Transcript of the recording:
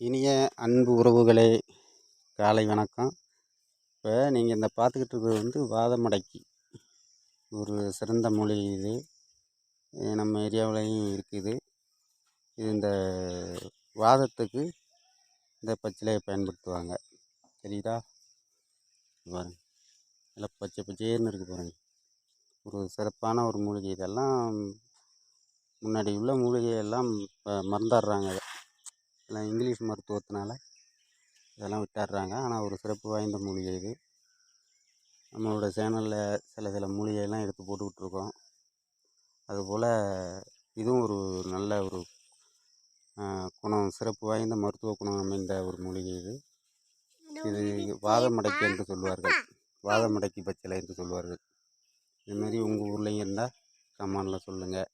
இனிய அன்பு உறவுகளே காலை வணக்கம். இப்போ நீங்கள் இந்த பார்த்துக்கிட்டு இருக்கிறது வந்து வாதமடக்கி. ஒரு சிறந்த மூலிகை இது. நம்ம ஏரியாவிலையும் இருக்குது. இது இந்த வாதத்துக்கு இந்த பச்சிலையை பயன்படுத்துவாங்க. தெரியுதா? பாருங்க. நல்லா பச்சை பச்சேர்னு இருக்குது பாருங்க. ஒரு சிறப்பான ஒரு மூலிகை. இதெல்லாம் முன்னாடி உள்ள மூலிகையெல்லாம் இப்போ மறந்துடுறாங்க. எல்லாம் இங்கிலீஷ் மருத்துவத்தினால இதெல்லாம் விட்டுடுறாங்க. ஆனால் ஒரு சிறப்பு வாய்ந்த மூலிகை இது. நம்மளோட சேனலில் சில சில மூலிகையெல்லாம் எடுத்து போட்டுக்கிட்டுருக்கோம். அதுபோல் இதுவும் ஒரு நல்ல ஒரு குணம் சிறப்பு வாய்ந்த மருத்துவ குணம் அமைந்த ஒரு மூலிகை இது. இது வாதமடக்கி என்று சொல்வார்கள் வாதமடக்கி பச்சிலை என்று சொல்வார்கள் இதுமாரி உங்கள் ஊர்லேயும் இருந்தால் கமெண்டில் சொல்லுங்கள்